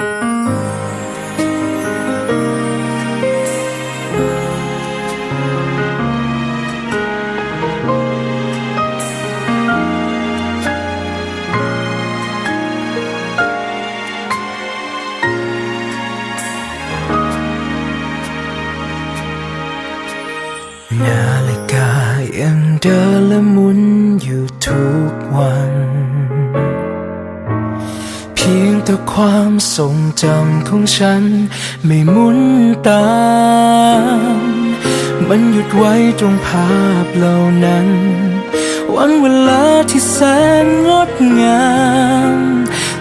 นาฬิกายังเดินและหมุนอยู่ทุกวัน แต่ความทรงจำของฉัน ไม่หมุนตาม มันหยุดไว้ตรงภาพเหล่านั้น วันเวลาที่แสนงดงาม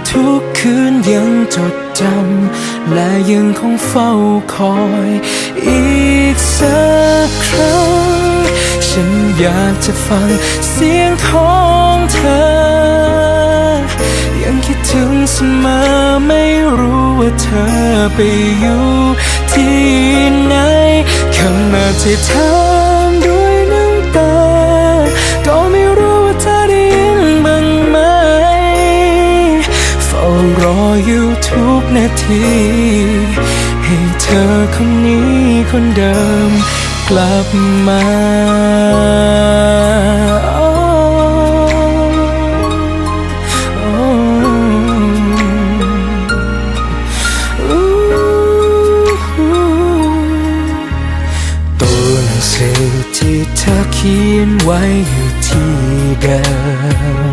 ทุกคืนยังจดจำและยังคงเฝ้าคอย อีกสักครั้ง ฉันอยากจะฟังเสียงของเธอ ยังคิดถึงเสมอไม่รู้ว่าเธอไปอยู่ที่ไหนคำมาที่ถามด้วยน้ำตา ก็ไม่รู้ว่าเธอได้ยินบ้างไหมเฝ้ารออยู่ทุกนาที ให้เธอคนนี้คนเดิมกลับมา ยนไว้อยู่ที่เดิ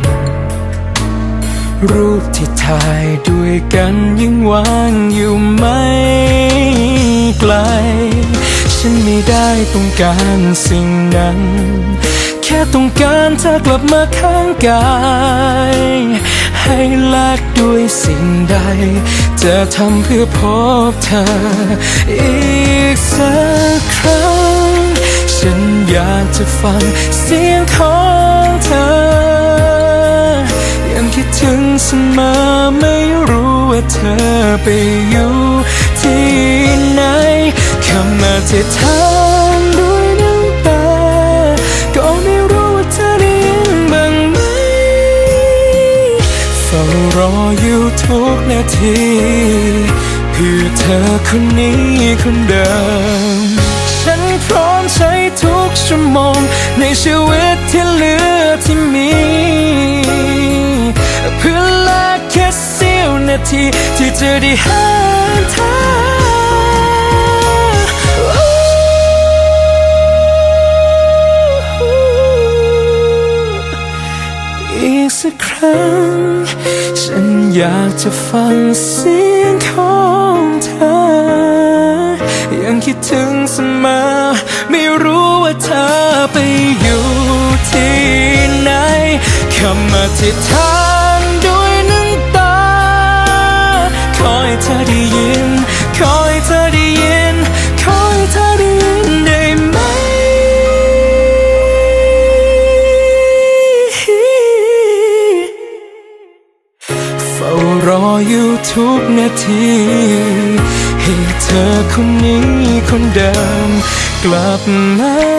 ม รูปที่ถ่ายด้วยกันยังวางอยู่ไม่ไกล ฉันไม่ได้ต้องการสิ่งนั้น แค่ต้องการเธอกลับมาข้างกาย ให้แลกด้วยสิ่งใด จะทำเพื่อพบเธออีกสัก ฉันอยากจะฟังเสียงของเธอ ยังคิดถึงเสมอไม่รู้ว่าเธอไปอยู่ที่ไหนคำมาที่ถามด้วยน้ำตา ก็ไม่รู้ว่าเธอได้ยินบ้างไหมเฝ้ารออยู่ทุกนาทีเพื่อเธอคนนี้คนเดิม ใช้ทุกชั่วโมง ในชีวิตที่เหลือที่มี เพื่อแลกแค่เสี้ยวนาที ที่จะได้ห็นเธออีกสักครั้ง ฉันอยากจะฟังเสียงของเธอ ยังคิดถึงเสมอำมาที่ทางด้วยน้ำตาขอให้เธอได้ยินขอให้เธอได้ยินขอให้เธอได้ยินได้ไหม เฝ้ารออยู่ทุกนาที ให้เธอคนนี้คนเดิมกลับมา